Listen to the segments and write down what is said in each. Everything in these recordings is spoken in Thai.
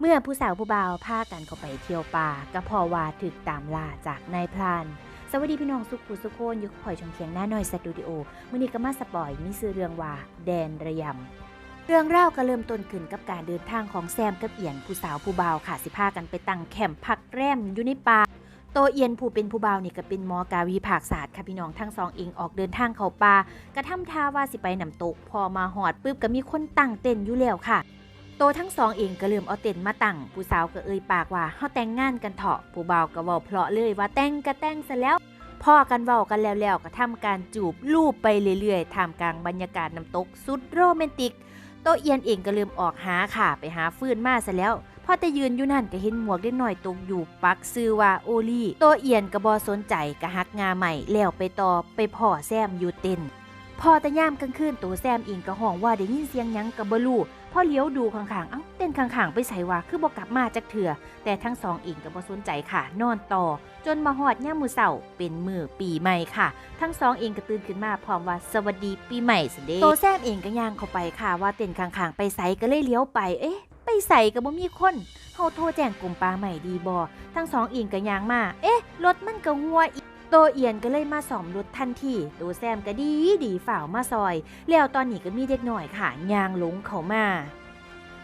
เมื่อผู้สาวผู้บ่าวพากันเข้าไปเที่ยวป่าก็พอว่าถึกตามล่าจากนายพรานสวัสดีพี่น้องสุขุสุโคนอยุคข่อยชมเคียงหน้าหน่อยสตูดิโอมื่อนี้ก็มาสปอยมีซื้อเรื่องว่าแดนระยำ เรื่องเล่าก็เริ่มต้นขึ้นกับการเดินทางของแซมกับเอียนผู้สาวผู้บ่าวค่ะสิพากันไปตั้งแคมป์พักแรมอยู่ในป่าโตเอียนผู้เป็นผู้บ่าวนี่ก็เป็นหมอกาวีภาคศาสตร์ค่ะพี่น้องทั้งสองเองออกเดินทางเข้าป่ากระทำท่าว่าสิไปน้ำตก พอมาหอดปุ๊บก็มีคนตั้งเต้นอยู่แล้วค่ะ โตทั้งสองเองก็เริ่มเอาเต็นมาตั้งผู้สาวก็เอ่ยปากว่าเฮาแต่งงานกันเถาะผู้บ่าวก็เว้าเพราะเลยว่าแต่งก็แต่งซะแล้วพ่อกันเว้ากันแล้วแล้วก็ทำการจูบลูบไปเรื่อยๆท่ามกลางบรรยากาศน้ำตกสุดโรแมนติก โตเอียนเองก็เริ่มออกหาค่ะไปหาฟืนมาซะแล้วพอแต่ยืนอยู่นั่นก็เห็นหมวกเล็กน่อยตกอยู่ปักซื้อว่าโอลี่ โตเอียนก็บอสนใจก็หักงาใหม่แล้วไปต่อไปพ่อแซมอยู่เต็น พอแต่ย่ามกลางคืนตัวแซมเองก็ห้องว่าได้ยินเสียงยังกับบลูพอเลี้ยวดูข้างๆ เอ้าเต้นข้างๆ ไปใส่ว่าคือบอกกลับมาจากเถื่อ แต่ทั้งสองเองก็บ่สนใจค่ะ นอนต่อ จนมาหอดย่ามมือเสาเป็นมือปีใหม่ค่ะ ทั้งสองเองก็ตื่นขึ้นมาพร้อมว่าสวัสดีปีใหม่สิเดโตแซมเองก็ย่างเข้าไปค่ะ ว่าเต้นข้างๆ ไปใส่ก็เลยเลี้ยวไป เอ๊ะ ไปใส่ก็บ่มีคนเฮาโทรแจ้งกลุ่มปลาใหม่ดีบอทั้งสองเองก็ย่างมา เอ๊ะรถมันก็หัวอี โตเอียนก็เลยมาสอมรถทันทีโตแซมก็ดีดีฝ่าวมาซอย แล้วตอนนี้ก็มีเด็กหน่อยค่ะยางหลงเขามา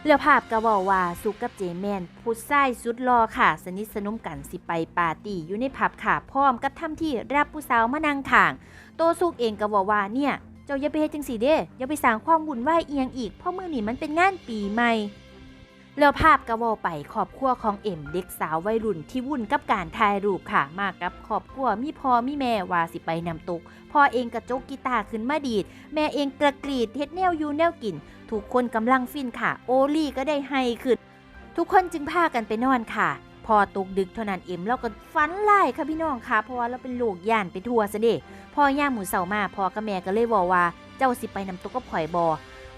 แล้วภาพก็บอกว่าสุกกับเจแมนผู้ชายสุดรอค่ะ สนิทสนมกันสิไปปาร์ตี้อยู่ในผับค่ะ พร้อมกับทำที่รับผู้สาวมานั่งข้าง โตสุกเองก็บอกว่าเนี่ย เจ้าอย่าไปเฮ็ดจังสีเด้อย่าไปสร้างความวุ่นวายเอียงอีกเพราะมื้อนี้มันเป็นงานปีใหม่ แล้วภาพก็เวอไปครอบครัวของเอ็มเด็กสาววัยรุ่นที่วุ่นกับการถ่ายรูปค่ะ มากับครอบครัวมีพ่อมีแม่ว่าสิไปนำตกพ่อเองกระจกกีตาร์ขึ้นมาดีด แม่เองกระกรีดเฮ็ดแนวอยู่แนวกิน ทุกคนกำลังฟินค่ะ โอลี่ก็ได้ให้ขึ้น ทุกคนจึงพากันไปนอนค่ะพอตกดึกเท่านั้นเอ็มเราก็ฝันไล่ค่ะพี่น้องค่ะเพราะว่าเราเป็นลูกย่านไปทัวซะเด้พอย่าหมูเสามาพ่อกับแม่ก็เลยบอกว่าเจ้าสิไปนำตกกับข่อยบอ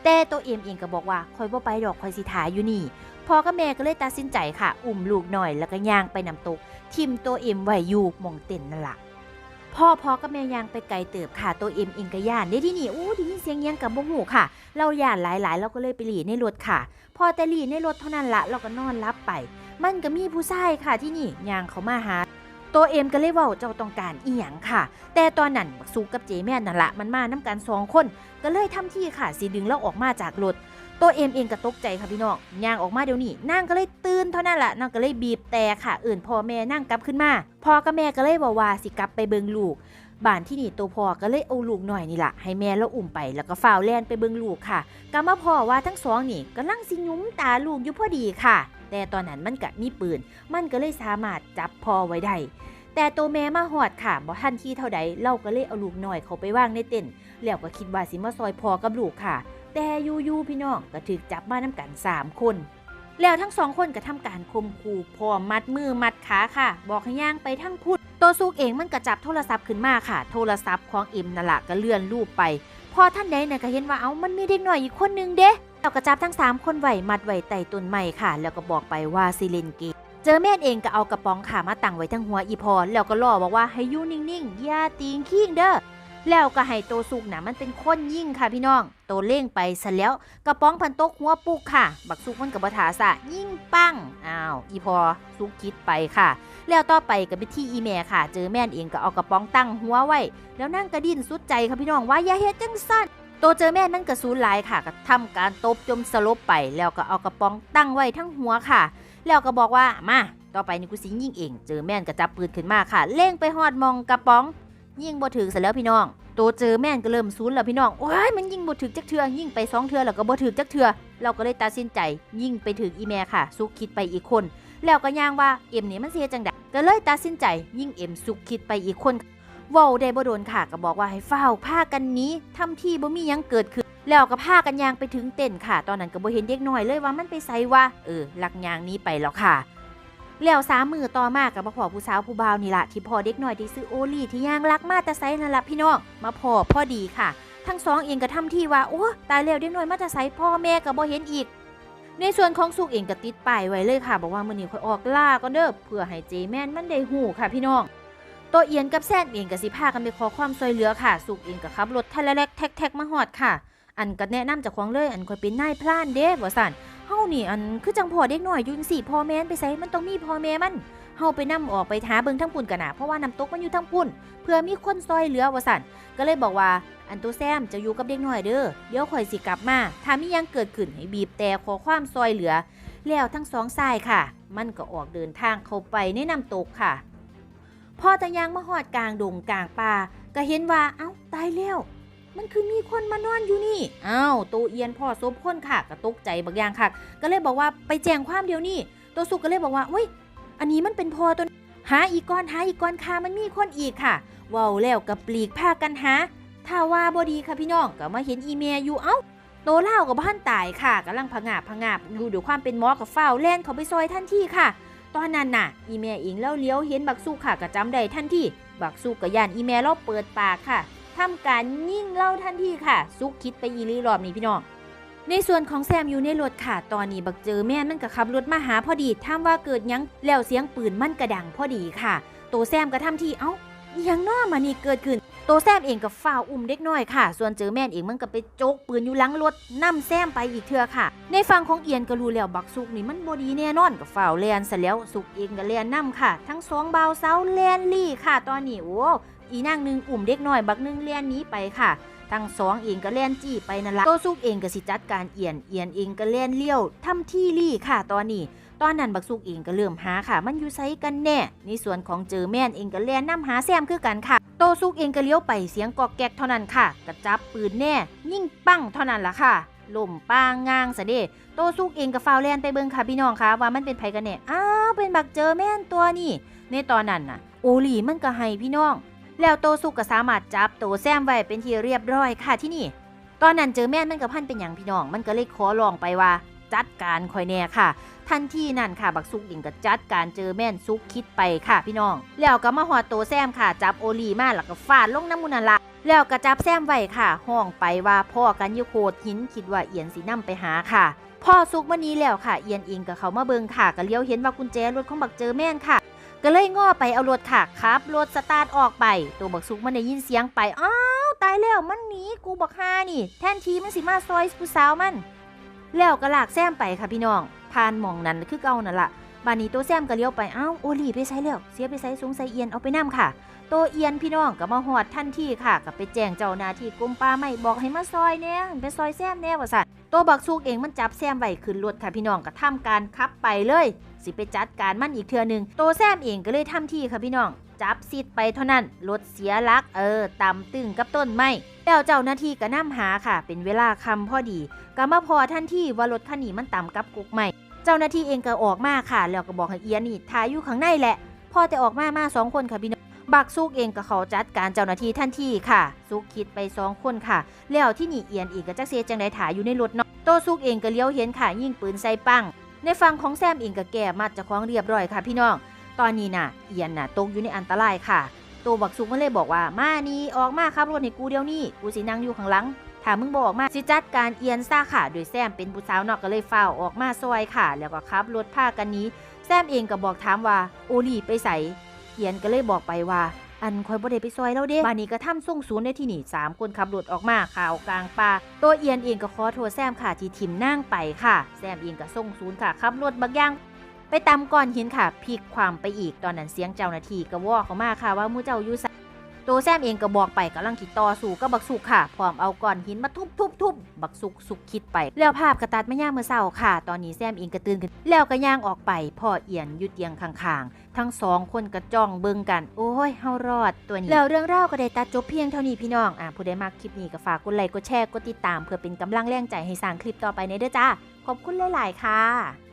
แต่ตัวเอ็มเองก็บอกว่าข่อยบ่ไปดอกข่อยสิถาอยู่นี่พ่อกับแม่ก็เลยตัดสินใจค่ะ อุ้มลูกหน่อยแล้วก็ย่างไปนำตกทิมตัวเอ็มไว้อยู่มองเต็นนั่นแหละพ่อพ่อกับแม่ย่างไปไกลเติบค่ะตัวเอ็มเองก็ย่านได้ที่นี่อู้ด้ยินเสียงยังกับบ่หูค่ะ เราย่านหลายๆ เราก็เลยไปหลีในรถค่ะ พอแต่หลีในรถเท่านั้นละเราก็นอนรับไป มันก็มีผู้ชายค่ะที่นี่ย่างเขามาหา ตัวเอ็มก็เลยว่าเจ้าต้องการอีหยังค่ะ แต่ตอนนั้นบักซูกับเจแม่นั่นละมันมาน้กันสองคน ก็เลยทำที่ค่ะสีดึงแล้วออกมาจากรถตัวเอ็มเองก็ตกใจค่ะพี่น้องย่างออกมาเดี๋ยวนี้นางก็เลยตื่นเท่านั้นแหละนางก็เลยบีบแต่ค่ะ อื่นพ่อแม่นั่งกลับขึ้นมาพ่อกับแม่ก็เลยบอกว่าสิกลับไปเบิงลูก บ้านที่นี่ตัวพ่อก็เลยเอาลูกหน่อยนี่แหละให้แม่แล้วอุ้มไปแล้วก็ฝ้าวแล่นไปเบิงลูกค่ะก็มาพ่อว่าทั้งสองนี่กำลังสิยุ้มตาลูกอยู่พอดีค่ะ แต่ตอนนั้นมันก็มีปืน มันก็เลยสามารถจับพ่อไว้ได้แต่ตัวแม่มาหอดค่ะบ่ทันที่เท่าใดเราก็เลยเอาลูกหน่อยเขาไปวางในเต็นแล้วก็คิดว่าสิมาซอยพ่อกับลูกค่ะ แต่ยูๆพี่น้องก็ถูกจับมาน้ำกัน3คน แล้วทั้งสองคนก็ทำการข่มขู่พร้อมัดมือมัดขาค่ะ บอกให้ย่างไปทั้งพุดตัวซูกเองมันก็จับโทรศัพท์ขึ้นมาค่ะ โทรศัพท์ของเอ็มนั่นละก็เลื่อนรูปไป พอท่านใดน่ะก็เห็นว่าเอ้ามันมีเด็กหน่อยอีกคนนึงเด้แล้วก็จับทั้ง 3 คนไหวมัดไหว้ใต้ต้นไม้ค่ะ แล้วก็บอกไปว่าซิเลนเกมเจอแม่เองก็เอากระป๋องขามาตั้งไว้ทั้งหัวอีพอแล้วก็ล่อบอกว่าให้ยู่นิ่งๆอย่าตีงขี้งเด้อ แล้วก็ให้โตสุกนะมันเป็นคนยิ่งค่ะพี่น้อง โตเล่งไปซะแล้วกระป๋องพันตกหัวปุกค่ะ บักสุกมันกับบถาสะยิ่งปังอ้าวอีพอสุกคิดไปค่ะ แล้วต่อไปก็ไปที่อีแม่ค่ะ เจอแม่นเองก็เอากระป๋องตั้งหัวไว้ แล้วนั่งกระดิ้นสุดใจค่ะพี่น้องว่าอย่าเฮ็ดจังสั้นโตเจอแม่นมันกระสูนลายค่ะก็ทำการตบจมสลบไป แล้วก็เอากระป๋องตั้งไว้ทั้งหัวค่ะ แล้วก็บอกว่ามาต่อไปนี่กูสิยิงเอง เจอแม่นก็จับปืนขึ้นมาค่ะ เล่งไปฮอดมองกระป๋อง ยิงบ่ถึงเสร็จแล้วพี่น้อง ตัวเจอแม่นก็เริ่มซูนแล้วพี่น้องโอ้ยมันยิงบ่ถึกจักเทือยิงไปสองเทือแล้วก็บ่ถึกจักเทือเราก็เลยตัดสินใจ ยิงไปถึงอีแม่ค่ะสุกคิดไปอีกคน แล้วก็ย่างว่าเอ็มนี่มันเสียจังไดก็เลยตัดสินใจยิงเอ็มสุกคิดไปอีกคนเว้าได้บ่โดนค่ะก็บอกว่าให้เฝ้าวพากันนี้ทำที่บ่มียังเกิดขึ้นแล้วก็พากันยางไปถึงเต็นค่ะ ตอนนั้นก็บ่เห็นเด็กน้อยเลยว่ามันไปไสวะเออลักยางนี้ไปแล้วค่ะ แล้วสามมือต่อมากับมาพอผู้สาวผู้บ่าวนี่ละที่พอเด็กหน้อยที่ซื้อโอลี่ที่ย่างรักมาแต่ไซนั่นละพี่น้องมาพอพอดีค่ะ ทั้งสองเองก็ทำที่ว่าโอ้ตายแล้วเด็กหน้อยมาแต่ไซพ่อแม่ก็บ่เห็นอีก ในส่วนของสุกเองก็ติดป้ายไว้เลยค่ะ บอกว่ามือนี้ค่อยออกล่าก็เด้อเพื่อให้เจแมนมันได้หูค่ะพี่น้องตัวเอียนกับแซนเองก็สิพากันไปขอความช่วยเหลือค่ะ สุกเองก็ขับรถทะเลแลกแท็กๆมาฮอดค่ะ อันก็แนะนำจากของเลยอันคอยเป็นนายพรานเด้บ่สัน เฮานี่อันคือจังพ่อเด็กน้อยยุ่จั่งสิพ่อแม่นไปไสมันต้องมีพ่อแม่มันเฮาไปนํออกไปหาเบิงทั้งพุ่นกันนะเพราะว่าน้ำตกมันอยู่ทั้งพุ่น เพื่อมีคนซอยเหลือว่าซั่นก็เลยบอกว่าอันตัวแซมจะอยู่กับเด็กน้อยเด้อเดี๋ยวข่อยสิกลับมาถ้ามียังเกิดขึ้นให้บีบแต่ขอความซอยเหลือ แล้วทั้งสองสายค่ะ มันก็ออกเดินทางเข้าไปในน้ำตกค่ะพอตะยางมาหอดกลางดงกลางป่าก็เห็นว่าเอ้าตายแล้ว มันคือมีคนมานอนอยู่นี่อ้าวตัวเอียนพ่อซบคนค่ะก็ตกใจบางอย่างค่ะ ก็เลยบอกว่าไปแจ้งความเดี๋ยวนี้ตัวสุกก็เลยบอกว่าเว้ยอันนี้มันเป็นพอตัวหาอีกก้อนหาอีกก้อนค่ะมันมีคนอีกค่ะเว้าแล้วกับปลีกพากันหาถ้าว่าบอดีค่ะพี่น้องก็มาเห็นอีเมลอยู่เอ้าโตเล่ากับบ้านตายค่ะกำลังผงาบผงาบอยู่ด้วยความเป็นมอกับเฝ้าแล่นเขาไปซอยทันที่ค่ะ ตอนนั้นน่ะ อีเมลเองแล้วเลี้ยวเห็นบักสู้ค่ะก็จำได้ทันที่บักสู้กับยานอีเมลเราเปิดปากค่ะ ทำการยิ่งเล่าทันทีค่ะ ซุกคิดไปอีรีรอบนี้พี่น้องในส่วนของแซมอยู่ในรถค่ะ ตอนนี้บักเจอแม่นมันก็ขับรถมาหาพอดีถามว่าเกิดยังแล้วเสียงปืนมันกระดังพอดีค่ะ โตแซมก็ทำที่เอ้ายังน้อมานี่เกิดขึ้น โตแซมเองกับฝ้าวอุ้มเด็กน้อยค่ะ ส่วนเจอแม่นเองมันก็ไปโจกปืนอยู่หลังรถนํแซมไปอีกเทื่อค่ะ ในฝั่งของเอียนก็รู้แล้วบักสุกนี่มันบดีแน่นอนกับฝ้าวแลนซะแล้วสุกเองก็แลนนํค่ะ ทั้งสองเบาวสาวแลนลี่ค่ะ ตอนนี้โอ้ อีนางหนึ่งอุ้มเด็กน้อยบักหนึงแลนหนี้ไปค่ะทั้งสองเองก็แล่นจี้ไปนั่นละโตซุกเองก็สิจัดการเอียนเอียนเองก็แล่นเลี้ยวทำที่ลี่ค่ะตอนนี้ ตอนนั้นบักซุกเองก็เริ่มหาค่ะ มันอยู่ไซกันแน่ในส่วนของเจอแม่นเองก็แล่นนํหาแซมคือกันค่ะ โตซุกเองก็เลี้ยวไปเสียงกอกแกกเท่านั้นค่ะกระจับปืนแน่ ยิ่งปั้งเท่านั้นละค่ะล่มปางงางซะเด้โตซุกเองก็ฟาวแลนไปเบิ่งค่ะพี่น้องค่ะว่ามันเป็นไผกันแน่อ้าวเป็นบักเจอแม่นตัวนี่ในตอนนั้นน่ะ โอลีมันก็ให้พี่น้อง แล้วโตสุกก็สามารถจับโตแซมไว้เป็นที่เรียบร้อยค่ะที่นี่ ตอนนั้นเจอแม่นมันกับพันเป็นอย่างพี่น้องมันก็เลยขอลองไปว่า จัดการคอยแน่ค่ะ ทันทีนั่นค่ะบักซุกเองก็จัดการเจอแม่นซุกคิดไปค่ะพี่น้อง แล้วก็มาหอดโตแซมค่ะจับโอลีมาแล้วก็ฟาดลงน้ำมุนันละแล้วก็จับแซมไว้ค่ะ ห้องไปว่าพ่อกันยูโคดหินคิดว่าเอียนสีน้ำไปหาค่ะพ่อซุกวันนี้แล้วค่ะ เอียนเองกับเขามาเบิงค่ะก็เลี้ยวเห็นว่ากุญแจรถของบักเจอแม่นค่ะ ก็เลยง้อไปเอารถค่ะครับรถสตาร์ทออกไป ตัวบักซุกมันได้ยินเสียงไปอ้าวตายแล้วมันหนีกูบักฮานี่ แทนทีมันสิมาซอยผู้สาวมัน แล้วก็ลากแซมไปค่ะพี่น้องผ่านมองนั้นคือเก่านั่นละ บานนี้ตัวแซมก็เลี้ยวไปอ้าวโอลีไปใช้แล้วเสียไปใช้สงสัยเอียนเอาไปนํค่ะตัวเอียนพี่น้องก็มาหอดทันที่ค่ะก็ไปแจ้งเจ้าหน้าที่กรมป่าไม้บอกให้มาซอยเนี่ยไปซอยแซมแน่ว่าสัตว์ตัวบักซุกเองมันจับแซมไว้ขึ้นรถค่ะพี่น้องก็ทำการขับไปเลย สิไปจัดการมันอีกเทือหนึงโตแซมเองก็เลยทำที่ค่ะพี่น้อง จับซิดไปเท่านั้นรถเสียลักเออต่ำตึงกับต้นไม้แล้วเจ้าหน้าที่ก็นำหาค่ะ เป็นเวลาคำพอดีก็มาพอทันที่ว่ารถคันนี้มันต่ำกับกุกไม้ เจ้าหน้าที่เองก็ออกมาค่ะ แล้วก็บอกให้เอียนี่ทายอยู่ข้างในแหละ พอแต่ออกมามาสองคนค่ะพี่น้องบักซุกเองก็เขาจัดการเจ้าหน้าที่ทันทีค่ะ ซุกคิดไปสองคนค่ะ แล้วที่หนีเอียนอีกก็จักเสียจังไดถ่ายอยู่ในรถเนาะโตซุกเองก็เลี้ยวเห็นค่ะยิงปืนใส่ปัง ในฝั่งของแซมเองก็แก่มัดจะคล้องเรียบร้อยค่ะพี่น้อง ตอนนี้น่ะ เอียนน่ะตกอยู่ในอันตรายค่ะตัวบักซุกมันเลยบอกว่ามานี่ออกมาครับรถให้กูเดี๋ยวนี้กูสินั่งอยู่ข้างหลัง ถ้ามึงบอกมาสิจัดการเอียนซ่าค่ะโดยแซมเป็นผู้สาวนอกก็เลยเฝ้าออกมาซอยค่ะ แล้วก็ขับรถพากันนี้ แซมเองก็บอกถามว่าโอลีไปใส่เอียนก็เลยบอกไปว่าอันคอยบ่ได้ไปซอยแล้วเด้บานนี้ก็ทำส่งศูนย์ได้ที่นี่สามคนขับรถออกมาข่าวกลางป่าตัวเอียนเองก็ขอโทษแซมค่ะที่ทิมนั่งไปค่ะ แซมเองก็ส่งศูนย์ค่ะขับรถบักอย่าง ไปตามก่อนหินค่ะพลิกความไปอีกตอนนั้นเสียงเจ้าหน้าที่ก็ว่อเขามาค่ะว่ามูเจ้าอยู่ไส ตัวแซมเองก็บอกไปกำลังขีดต่อสู้กับบักสุกค่ะ พร้อมเอาก้อนหินมาทุบทุบทุบบักสุกสุกคิดไป แล้วภาพกระตัดมาย่างเมื่อเช้าค่ะ ตอนนี้แซมเองก็ตื่นขึ้น แล้วก็ย่างออกไป พ่อเอียนอยุดเตียงข้างๆ ทั้งสองคนก็จ้องเบิ่งกัน โอ้ยเฮารอดตัวนี้ แล้วเรื่องราวก็ได้ตัดจบเพียงเท่านี้พี่น้อง อะผู้ใดมักคลิปนี้ก็ฝากกดไลค์ กดแชร์ กดติดตาม เพื่อเป็นกำลังแรงใจให้สร้างคลิปต่อไปในเด้อจ้า ขอบคุณหลาย ๆ ค่ะ